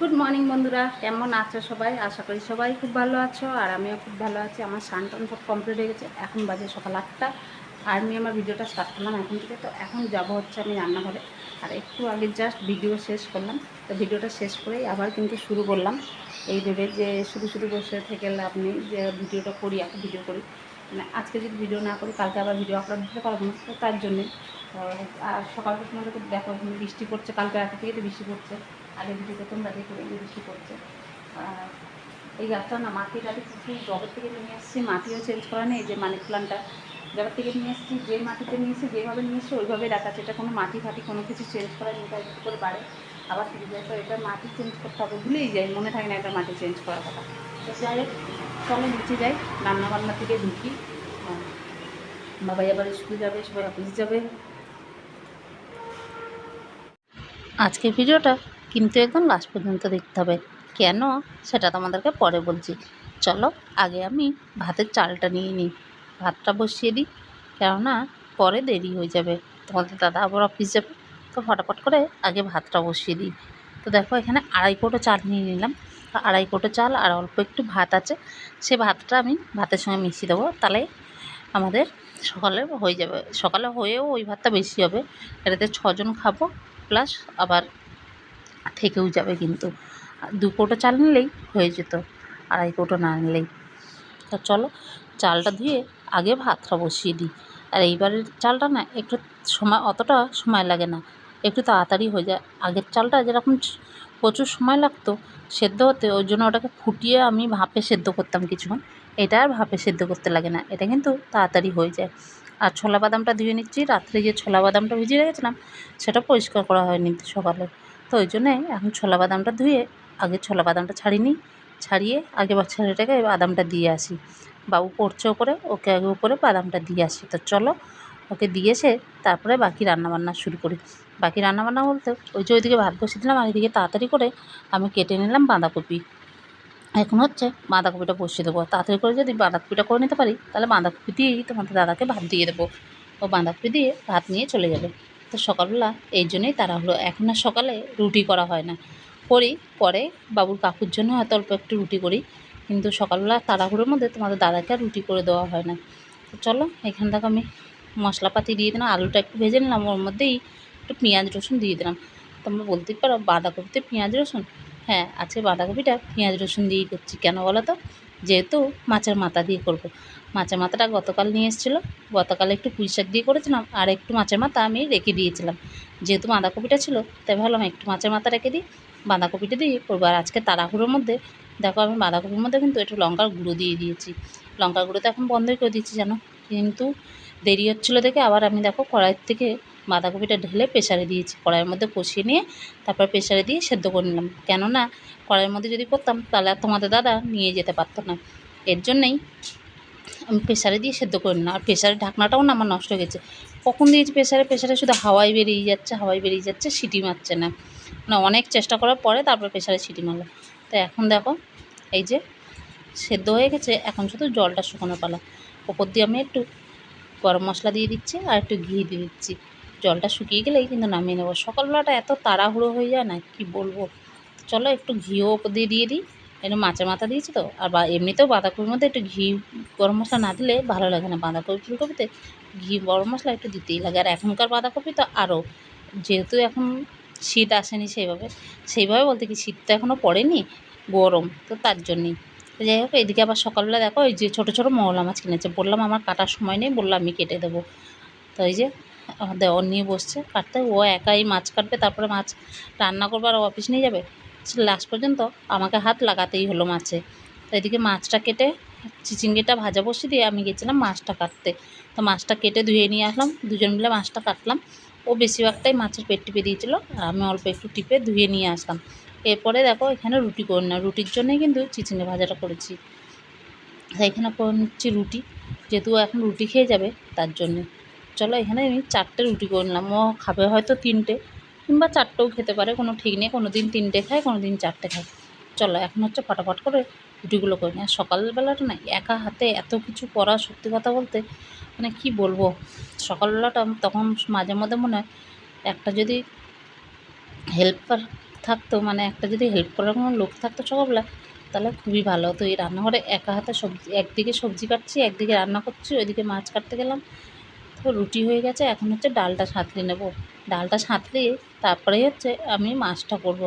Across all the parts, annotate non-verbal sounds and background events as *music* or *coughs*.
Good morning বন্ধুরা। কেমন আছো সবাই? আশা করি সবাই খুব ভালো আছো, আর আমিও খুব ভালো আছি। আমার স্নান টান সব কমপ্লিট হয়ে গেছে। এখন বাজে সকাল আটটা। আর আমি আমার ভিডিওটা স্টার্ট করলাম এখন থেকে। তো এখন যাব হচ্ছে আমি রান্নাঘরে। আর একটু আগে জাস্ট ভিডিও শেষ করলাম। তো ভিডিওটা শেষ করেই আবার কিন্তু শুরু করলাম। এই ভেবে যে শুধু শুধু বসে থেকে নেই যে ভিডিওটা করি, এখন ভিডিও করি। মানে আজকে যদি ভিডিও না করি, কালকে আবার ভিডিও আপলোড দিতে পারব না। তো তার জন্যে। আর সকালটা তোমাদেরকে দেখো, বৃষ্টি পড়ছে। কালকে রাতে থেকে তো বৃষ্টি পড়ছে। আগে ভিডিওতে তোমরা দেখো বৃষ্টি পড়ছে এই গাছটা না মাটি টাটি প্রচুর জগৎ থেকে নিয়ে এসেছি মাটিও চেঞ্জ করা নেই, যে মানি প্লান্টটা জগৎ থেকে নিয়ে এসেছি, যে মাটিতে নিয়ে এসেছি, যেভাবে নিয়ে এসেছি ওইভাবেই রাখা এটা কোনো মাটি ফাটি কোনো কিছু চেঞ্জ করা নেই একটু করে বাড়ে। আবার ফিরে যায়, তো এটা মাটি চেঞ্জ করতে হবে ভুলেই যাই, মনে থাকে না এটা মাটি চেঞ্জ করার কথা। তো যাই হোক, চলো নিচে যাই রান্না বান্না থেকে ঢুকি। হ্যাঁ। বাবাই আবার স্কুল যাবে সবাই অফিস যাবে। আজকের ভিডিওটা কিন্তু একদম লাস্ট পর্যন্ত দেখতে হবে। কেন? সেটা তোমাদেরকে পরে বলছি। চলো, আগে আমি ভাতের চালটা নিয়ে নিই। ভাতটা বসিয়ে দিই, কেননা পরে দেরি হয়ে যাবে। তোমাদের দাদা আবার অফিস যাবে, তো ফটাফট করে আগে ভাতটা বসিয়ে দিই। তো দেখো, এখানে আড়াই কোটো চাল নিয়ে নিলাম। আড়াই কোটো চাল আর অল্প একটু ভাত আছে, সে ভাতটা আমি ভাতের সঙ্গে মিশিয়ে দেবো। তাহলে আমাদের সকালে হয়ে যাবে। সকালে হয়েও ওই ভাতটা বেশি হবে। এটাতে ছজন খাব প্লাস আবার থেকেও যাবে কিন্তু। দু কৌটো চাল নিলেই হয়ে যেত, আড়াই কৌটো না নিলেই। তা চলো, চালটা ধুয়ে আগে ভাতটা বসিয়ে দিই। আর এইবারের চালটা না, একটু সময়, অতটা সময় লাগে না। একটু তাড়াতাড়ি হয়ে যায়। আগের চালটা যেরকম প্রচুর সময় লাগতো সেদ্ধ হতে, ওই জন্য ওটাকে ফুটিয়ে আমি ভাপে সেদ্ধ করতাম কিছুক্ষণ। এটা আর ভাপে সেদ্ধ করতে লাগে না, এটা কিন্তু তাড়াতাড়ি হয়ে যায়। আর ছোলা বাদামটা ধুয়ে নিচ্ছি। রাত্রে যে ছোলা বাদামটা ভিজিয়ে রেখেছিলাম, সেটা পরিষ্কার করা হয়নি সকালে। তো ওই জন্যে এখন ছোলা বাদামটা ধুয়ে আগে ছোলা বাদামটা ছাড়িয়ে নিই ছাড়িয়ে আগে ছেলেটাকে বাদামটা দিয়ে আসি। বাবু পড়ছে ওপরে, ওকে আগে উপরে বাদামটা দিয়ে আসি। তো চলো ওকে দিয়ে এসে তারপরে বাকি রান্নাবান্না শুরু করি। বাকি রান্নাবান্না বলতে ওই যে ওইদিকে ভাত বসিয়ে দিলাম, আর এদিকে তাড়াতাড়ি করে আমি কেটে নিলাম বাঁধাকপি। এখন হচ্ছে বাঁধাকপিটা বসিয়ে দেবো। তাড়াতাড়ি করে যদি বাঁধাকপিটা করে নিতে পারি, তাহলে বাঁধাকপি দিয়েই তোমাদের দাদাকে ভাত দিয়ে দেবো। ও বাঁধাকপি দিয়ে ভাত নিয়ে চলে যাবে। তো সকালবেলা এই জন্যই তাড়াহুড়ো এখন আর সকালে রুটি করা হয় না। করি, পরে বাবুর কাকুর জন্য হয়তো অল্প একটু রুটি করি, কিন্তু সকালবেলা তাড়াহুড়োর মধ্যে তোমাদের দাদাকে আর রুটি করে দেওয়া হয় না। তো চলো, এখান থেকে আমি মশলাপাতি দিয়ে দিলাম, আলুটা একটু ভেজে নিলাম, ওর মধ্যেই একটু পেঁয়াজ রসুন দিয়ে দিলাম। তোমরা বলতেই পারো বাঁধাকপিতে পেঁয়াজ রসুন? হ্যাঁ আজকে বাঁধাকপিটা পেঁয়াজ রসুন দিয়েই করছি। কেন বলো তো? যেহেতু মাছের মাথা দিয়ে করব। মাছের মাথাটা গতকাল নিয়ে এসেছিল। গতকাল একটু পুঁই শাক দিয়ে করেছিলাম আর একটু মাছের মাথা আমি রেখে দিয়েছিলাম। যেহেতু বাঁধাকপিটা ছিল, তাই ভাবলাম একটু মাছের মাথা রেখে দিই, বাঁধাকপিটা দিয়ে করব। আর আজকে তাড়াহুড়োর মধ্যে, দেখো আমি বাঁধাকপির মধ্যে কিন্তু একটু লঙ্কার গুঁড়ো দিয়ে দিয়েছি। লঙ্কার গুঁড়ো তো এখন বন্ধই করে দিচ্ছি জানো? কিন্তু দেরি হচ্ছিল দেখে আবার আমি দেখো কড়াইয়ের থেকে বাঁধাকপিটা ঢেলে প্রেসারে দিয়েছি। কড়াইয়ের মধ্যে কষিয়ে নিয়ে তারপর প্রেশারে দিয়ে সেদ্ধ করে নিলাম। কেননা কড়াইয়ের মধ্যে যদি করতাম তাহলে আর তোমাদের দাদা নিয়ে যেতে পারতো না। এর জন্যেই আমি প্রেশারে দিয়ে সেদ্ধ করে নিলাম। আর প্রেশারের ঢাকনাটাও না আমার নষ্ট হয়ে গেছে। কখন দিয়েছি প্রেশারে প্রেশারে শুধু হাওয়াই বেরিয়ে যাচ্ছে, হাওয়াই বেরিয়ে যাচ্ছে, সিটি মারছে না। মানে অনেক চেষ্টা করার পরে তারপর প্রেশারে সিটি মারলো তো এখন দেখো, এই যে সেদ্ধ হয়ে গেছে, এখন শুধু জলটা শুকানো পালা। ওপর দিয়ে আমি একটু গরম মশলা দিয়ে দিচ্ছি আর একটু ঘি দিয়ে দিচ্ছি। জলটা শুকিয়ে গেলেই কিন্তু নামিয়ে নেব। সকালবেলাটা এত তাড়াহুড়ো হয়ে যায় না, কি বলব? চলো একটু ঘিও ওপর দিয়ে দিয়ে দিই। একটু মাছের মাথা দিয়েছি তো। আর বা এমনিতেও বাঁধাকপির মধ্যে একটু ঘি গরম মশলা না দিলে ভালো লাগে না। বাঁধাকপি, ফুলকপিতে ঘি, গরম মশলা একটু দিতেই লাগে। আর এখনকার বাঁধাকপি তো আরও, যেহেতু এখন শীত আসেনি সেইভাবে সেইভাবে বলতে কি শীত তো এখনও পড়েনি, গরম তো তার জন্যেই। তো যাই হোক, এদিকে আবার সকালবেলা দেখো ওই যে ছোটো ছোটো মৌলা মাছ কিনেছে। বললাম আমার কাটার সময় নেই বললাম আমি কেটে দেবো। তো এই যে, দেওয়ার নিয়ে বসছে, কাটতে। ও একাই মাছ কাটবে, তারপরে মাছ রান্না করবে আর অফিস নিয়ে যাবে। লাস্ট পর্যন্ত আমাকে হাত লাগাতেই হলো মাছে। তো এদিকে মাছটা কেটে চিচিঙ্গিটা ভাজা বসিয়ে দিয়ে আমি গেছিলাম মাছটা কাটতে। তো মাছটা কেটে ধুয়ে নিয়ে আসলাম, দুজন মিলে মাছটা কাটলাম। ও বেশিরভাগটাই মাছের পেট টিপে দিয়েছিল আর আমি অল্প একটু টিপে ধুয়ে নিয়ে আসলাম। এরপরে দেখো এখানে রুটি করে না রুটির জন্যই কিন্তু চিচিঙ্গে ভাজাটা করেছি। এখানে করে নিচ্ছি রুটি, যেহেতু এখন রুটি খেয়ে যাবে তার জন্যে। চলো এখানে আমি চারটে রুটি করে নিলাম, ও খাবে হয়তো তিনটে। কিংবা চারটেও খেতে পারে, কোনো ঠিক নেই। কোনো দিন তিনটে খায় কোনো দিন চারটে খায়। চলো, এখন হচ্ছে ফটাফট করে রুটিগুলো করে আর সকালবেলাটা না, একা হাতে এত কিছু করা সত্যি কথা বলতে মানে কি বলব? সকালবেলাটা তখন মাঝে মধ্যে মনে হয় একটা যদি হেল্পার থাকতো মানে একটা যদি হেল্প করার কোনো লোক থাকতো সকালবেলা, তাহলে খুবই ভালো হতো। এই রান্নাঘরে একা হাতে সবজি, একদিকে সবজি কাটছি, একদিকে রান্না করছি, ওইদিকে মাছ কাটতে গেলাম। তো রুটি হয়ে গেছে, এখন হচ্ছে ডালটা সাঁতলে নেব। ডালটা সাঁতলে তারপরে হচ্ছে আমি মাছটা করব।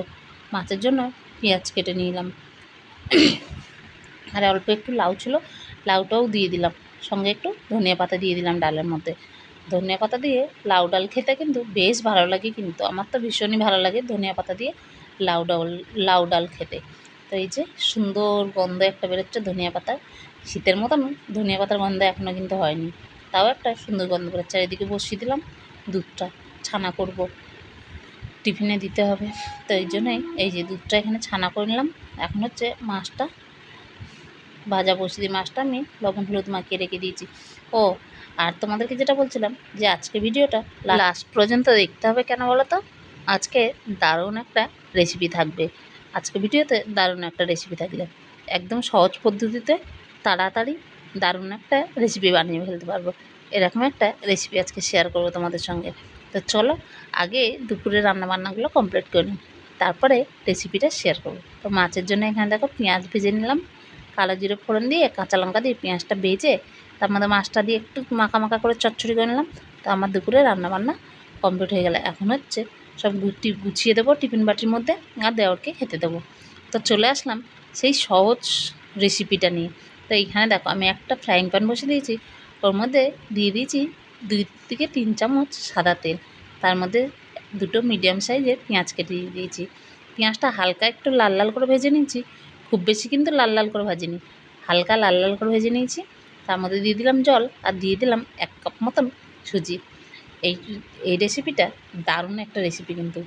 মাছের জন্য পেঁয়াজ কেটে নিলাম। আর অল্প একটু লাউ ছিল, লাউটাও দিয়ে দিলাম। সঙ্গে একটু ধনিয়া পাতা দিয়ে দিলাম ডালের মধ্যে। ধনিয়া পাতা দিয়ে লাউ ডাল খেতে কিন্তু বেশ ভালো লাগে কিন্তু। আমার তো ভীষণই ভালো লাগে ধনিয়া পাতা দিয়ে লাউ ডাল লাউ ডাল খেতে। তো এই যে সুন্দর গন্ধ একটা বেরোচ্ছে ধনিয়া পাতার শীতের মতন ধনিয়া পাতার গন্ধ এখনও কিন্তু হয়নি। তাও একটা সুন্দর গন্ধ বেরোচ্ছে আর এদিকে বসিয়ে দিলাম, দুধটা ছানা করব। টিফিনে দিতে হবে, তো এই জন্যই এই যে দুধটা এখানে ছানা করে নিলাম। এখন হচ্ছে মাছটা, ভাজা বসিয়ে দিয়ে মাছটা আমি লবণ হলুদ মাখিয়ে রেখে দিয়েছি। ও, আর তোমাদেরকে যেটা বলছিলাম যে আজকে ভিডিওটা লাস্ট পর্যন্ত দেখতে হবে কেন বলো তো? আজকে দারুণ একটা রেসিপি থাকবে। আজকে ভিডিওতে দারুণ একটা রেসিপি থাকবে। একদম সহজ পদ্ধতিতে, তাড়াতাড়ি দারুণ একটা রেসিপি বানিয়ে ফেলতে পারব। এরকম একটা রেসিপি আজকে শেয়ার করব তোমাদের সঙ্গে। তো চলো, আগে দুপুরে রান্নাবান্নাগুলো কমপ্লিট করে তারপরে রেসিপিটা শেয়ার করব। তো মাছের জন্য এখানে দেখো পেঁয়াজ ভেজে নিলাম। কালো জিরে ফোড়ন দিয়ে, কাঁচা লঙ্কা দিয়ে পেঁয়াজটা ভেজে, তার মধ্যে মাছটা দিয়ে একটু মাখা মাখা করে চচ্চড়ি করে নিলাম। তো আমার দুপুরে রান্নাবান্না কমপ্লিট হয়ে গেলে। এখন হচ্ছে সব গুটি গুছিয়ে দেবো টিফিন বাটির মধ্যে আর দেওয়ারকে খেতে দেবো। তো চলে আসলাম সেই সহজ রেসিপিটা নিয়ে। তো এইখানে দেখো, আমি একটা ফ্রাইং প্যান বসে দিয়েছি। ওর মধ্যে দিয়ে দিয়েছি দুই থেকে তিন চামচ সাদা তেল। তার মধ্যে দুটো মিডিয়াম সাইজের পেঁয়াজ কেটে দিয়ে দিয়েছি। পেঁয়াজটা হালকা একটু লাল লাল করে ভেজে নিয়েছি। খুব বেশি কিন্তু লাল লাল করে ভাজিনি। হালকা লাল লাল করে ভেজে নিয়েছি। তার মধ্যে দিয়ে দিলাম জল আর দিয়ে দিলাম এক কাপ মতন সুজি। এই এই রেসিপিটা দারুণ একটা রেসিপি কিন্তু।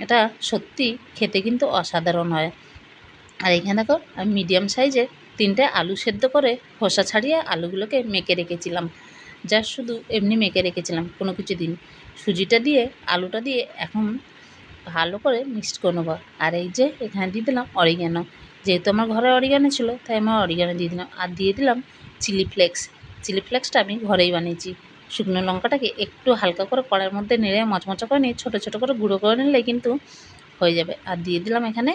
এটা সত্যি খেতে কিন্তু অসাধারণ হয়। আর এখানে দেখো, আমি মিডিয়াম সাইজের তিনটে আলু সেদ্ধ করে খোসা ছাড়িয়ে আলুগুলোকে মেখে রেখেছিলাম। যা শুধু এমনি মেখে রেখেছিলাম, কোনো কিছু দিন সুজিটা দিয়ে, আলুটা দিয়ে এখন ভালো করে মিক্সড করে নেব। আর এই যে এখানে দিয়ে দিলাম অরিগ্যানো যেহেতু আমার ঘরে অরিগ্যানো ছিল, তাই আমার অরিগ্যানো দিয়ে দিলাম। আর দিয়ে দিলাম চিলি ফ্লেক্স চিলি ফ্লেক্সটা আমি ঘরেই বানিয়েছি। শুকনো লঙ্কাটাকে একটু হালকা করে কড়ার মধ্যে নেড়ে মচমচা করে নিয়ে ছোটো ছোটো করে গুঁড়ো করে নিলে কিন্তু হয়ে যাবে। আর দিয়ে দিলাম এখানে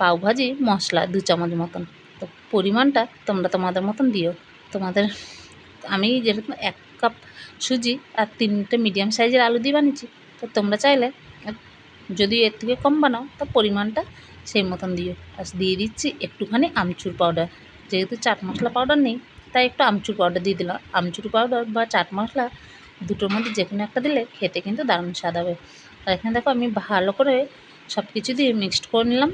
পাওভাজি মশলা দু চামচ মতন। তো পরিমাণটা তোমরা তোমাদের মতন দিও। তোমাদের, আমি যেরকম এক কাপ সুজি আর তিনটে মিডিয়াম সাইজের আলু দিয়ে বানিয়েছি, তো তোমরা চাইলে যদি এর থেকে কম বানাও, তো পরিমাণটা সেই মতন দিও। আর দিয়ে দিচ্ছি একটুখানি আমচুর পাউডার যেহেতু চাট মশলা পাউডার নেই, তাই একটু আমচুর পাউডার দিয়ে দিলাম। আমচুর পাউডার বা চাট মশলা দুটোর মধ্যে যে কোনো একটা দিলে খেতে কিন্তু দারুণ স্বাদ হবে। আর এখানে দেখো আমি ভালো করে সব কিছু দিয়ে মিক্সড করে নিলাম।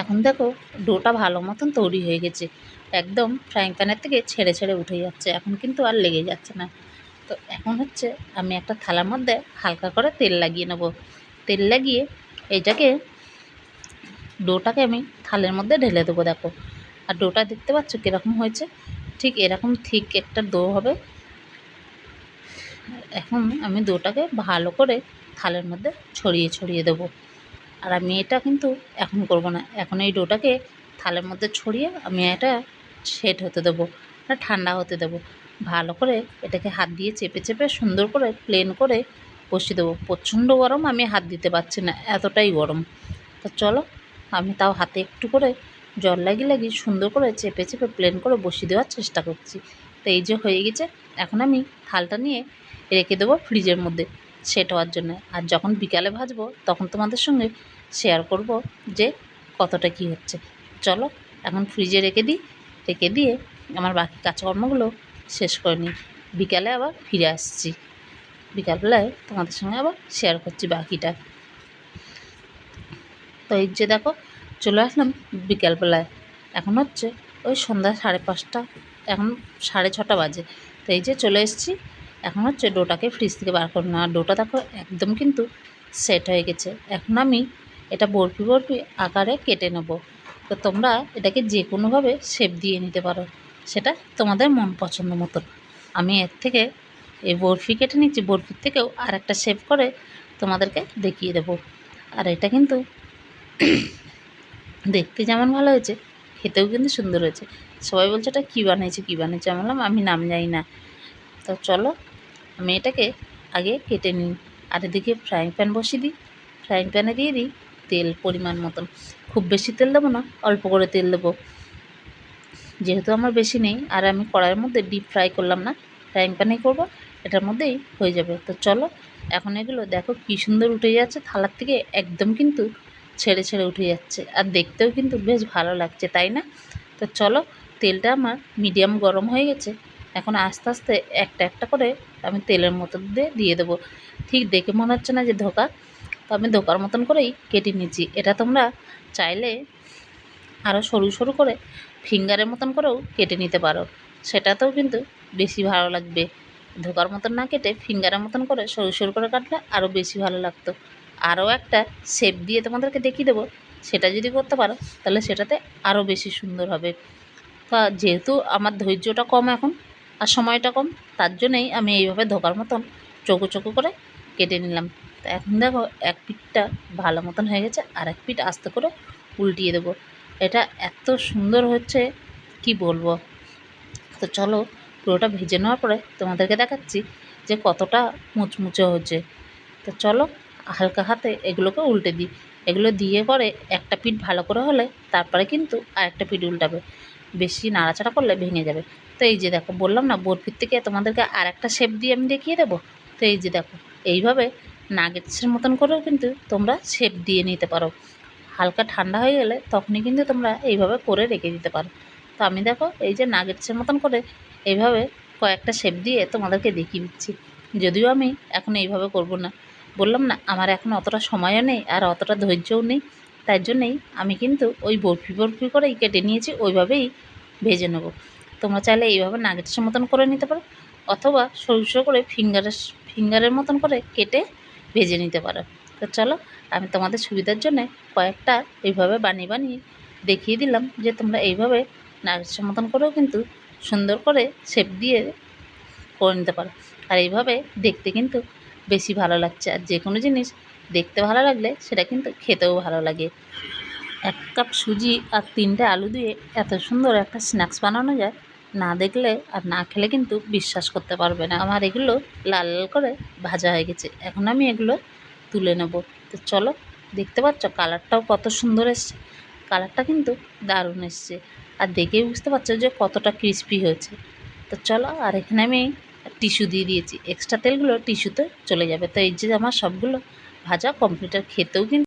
এখন দেখো, ডোটা ভালো মতন তৈরি হয়ে গেছে। একদম ফ্রাইং প্যানের থেকে ছেড়ে ছেড়ে উঠে যাচ্ছে, এখন কিন্তু আর লেগে যাচ্ছে না। তো এখন হচ্ছে আমি একটা থালার মধ্যে হালকা করে তেল লাগিয়ে নেব। তেল লাগিয়ে এইটাকে ডোটাকে আমি থালের মধ্যে ঢেলে দেবো, দেখো। আর ডোটা দেখতে পাচ্ছ কীরকম হয়েছে? ঠিক এরকম ঠিক একটা ডো হবে। এখন আমি ডোটাকে ভালো করে থালের মধ্যে ছড়িয়ে ছড়িয়ে দেবো। আর আমি এটা কিন্তু এখন করব না। এখন এই ডোটাকে থালের মধ্যে ছড়িয়ে আমি এটা সেট হতে দেবো না ঠান্ডা হতে দেবো। ভালো করে এটাকে হাত দিয়ে চেপে চেপে সুন্দর করে প্লেন করে বসিয়ে দেবো। প্রচণ্ড গরম আমি হাত দিতে পারছি না, এতটাই গরম। তো চলো, আমি তাও হাতে একটু করে জল লাগিয়ে লাগিয়ে সুন্দর করে চেপে চেপে প্লেন করে বসিয়ে দেওয়ার চেষ্টা করছি। তো এই যে হয়ে গেছে, এখন আমি থালটা নিয়ে রেখে দেবো ফ্রিজের মধ্যে। সেট হওয়ার জন্য। আর যখন বিকালে ভাজবো, তখন তোমাদের সঙ্গে শেয়ার করব যে কতটা কি হচ্ছে। চলো, এখন ফ্রিজে রেখে দিই। রেখে দিয়ে আমার বাকি কাজকর্মগুলো শেষ করে নিই। বিকালে আবার ফিরে আসছি। বিকালবেলায় তোমাদের সঙ্গে আবার শেয়ার করছি বাকিটা। তো এই যে দেখো, চলে আসলাম বিকালবেলায়। এখন হচ্ছে ওই সন্ধ্যা সাড়ে পাঁচটা, এখন সাড়ে ছটা বাজে। তো এই যে চলে এসেছি। এখন হচ্ছে ডোটাকে ফ্রিজ থেকে বার করুন। আর ডোটা দেখো একদম কিন্তু সেট হয়ে গেছে। এখন আমি এটা বরফি বরফি আকারে কেটে নেব। তো তোমরা এটাকে যে কোনোভাবে শেপ দিয়ে নিতে পারো। সেটা তোমাদের মন পছন্দ মতো আমি এর থেকে এই বরফি কেটে নিচ্ছি। বরফির থেকেও আর একটা শেপ করে তোমাদেরকে দেখিয়ে দেব। আর এটা কিন্তু *coughs* দেখতে যেমন ভালো হয়েছে, খেতেও কিন্তু সুন্দর হয়েছে। সবাই বলছে এটা কী বানিয়েছে কী বানিয়েছে? আমি বললাম, আমি নাম জানি না। তো চলো আমি এটাকে আগে কেটে নিই আর এদিকে ফ্রাইং প্যান বসিয়ে দিই। ফ্রাইং প্যানে দিয়ে দিই তেল পরিমাণ মতন। খুব বেশি তেল দেবো না, অল্প করে তেল দেবো। যেহেতু আমার বেশি নেই, আর আমি কড়াইয়ের মধ্যে ডিপ ফ্রাই করলাম না ফ্রাইং প্যানেই করব, এটার মধ্যেই হয়ে যাবে। তো চলো, এখন এগুলো দেখো কী সুন্দর উঠে যাচ্ছে, থালার থেকে একদম কিন্তু ছেড়ে ছেড়ে উঠে যাচ্ছে। আর দেখতেও কিন্তু বেশ ভালো লাগছে, তাই না? তো চলো, তেলটা আমার মিডিয়াম গরম হয়ে গেছে। এখন আস্তে আস্তে একটা একটা করে আমি তেলের মতো দিয়ে দিয়ে দেবো। ঠিক দেখে মনে হচ্ছে না যে ধোকা। তো আমি ধোকার মতন করেই কেটে নিচ্ছি। এটা তোমরা চাইলে আরও সরু সরু করে ফিঙ্গারের মতন করেও কেটে নিতে পারো। সেটাতেও কিন্তু বেশি ভালো লাগবে। ধোকার মতন না কেটে ফিঙ্গারের মতন করে সরু সরু করে কাটলে আরও বেশি ভালো লাগতো। আরও একটা শেপ দিয়ে তোমাদেরকে দেখিয়ে দেবো। সেটা যদি করতে পারো, তাহলে সেটাতে আরও বেশি সুন্দর হবে। তা যেহেতু আমার ধৈর্যটা কম এখন আর সময়টা কম, তার জন্যই আমি এইভাবে ধোকার মতন চোখো চোখো করে কেটে নিলাম। তো এখন দেখো, এক পিঠটা ভালো মতন হয়ে গেছে, আর এক পিঠ আস্তে করে উল্টিয়ে দেবো। এটা এত সুন্দর হচ্ছে, কি বলব? তো চলো, পুরোটা ভেজে নেওয়ার পরে তোমাদেরকে দেখাচ্ছি যে কতটা মুচমুচে হচ্ছে। তো চলো, হালকা হাতে এগুলোকে উল্টে দিই। এগুলো দিয়ে পরে একটা পিঠ ভালো করে হলে তারপরে কিন্তু আরেকটা পিঠ উল্টাবে। বেশি নাড়াচাড়া করলে ভেঙে যাবে। তো এই যে দেখো, বললাম না, বরফির থেকে তোমাদেরকে আর একটা শেপ দিয়ে আমি দেখিয়ে দেবো? তো এই যে দেখো, এইভাবে নাগেটসের মতন করেও কিন্তু তোমরা শেপ দিয়ে নিতে পারো। হালকা ঠান্ডা হয়ে গেলে তখনই কিন্তু তোমরা এইভাবে করে রেখে দিতে পারো। তো আমি দেখো, এই যে নাগেটসের মতন করে এইভাবে কয়েকটা শেপ দিয়ে তোমাদেরকে দেখিয়ে দিচ্ছি। যদিও আমি এখন এইভাবে করব না। বললাম না, আমার এখন অতটা সময়ও নেই আর অতটা ধৈর্যও নেই। তাই জন্যেই আমি কিন্তু ওই বরফি বরফি করেই কেটে নিয়েছি, ওইভাবেই ভেজে নেব। তোমরা চাইলে এইভাবে নাগেটসের মতন করে নিতে পারো, অথবা সরু সরু করে ফিঙ্গারের ফিঙ্গারের মতন করে কেটে ভেজে নিতে পারো। তো চলো, আমি তোমাদের সুবিধার জন্য কয়েকটা এইভাবে বানিয়ে বানিয়ে দেখিয়ে দিলাম যে তোমরা এইভাবে নাগেটসের মতন করেও কিন্তু সুন্দর করে শেপ দিয়ে করে নিতে পারো। আর এইভাবে দেখতে কিন্তু বেশি ভালো লাগছে, আর যে কোনো জিনিস দেখতে ভালো লাগলে সেটা কিন্তু খেতেও ভালো লাগে। এক কাপ সুজি আর তিনটে আলু দিয়ে এত সুন্দর একটা স্ন্যাক্স বানানো যায়, না দেখলে আর না খেলে কিন্তু বিশ্বাস করতে পারবে না। আমার এগুলো লাল লাল করে ভাজা হয়ে গেছে। এখন আমি এগুলো তুলে নেব। তো চলো, দেখতে পাচ্ছ কালারটাও কত সুন্দর এসছে। কালারটা কিন্তু দারুণ এসছে। আর দেখেই বুঝতে পারছ যে কতটা ক্রিস্পি হয়েছে। তো চলো, আর এখানে আমি টিস্যু দিয়ে দিয়েছি। এক্সট্রা তেলগুলো টিস্যুতে চলে যাবে। তো এই যে আমার সবগুলো ভাজা কমপ্লিট আর খেতেও কিন্তু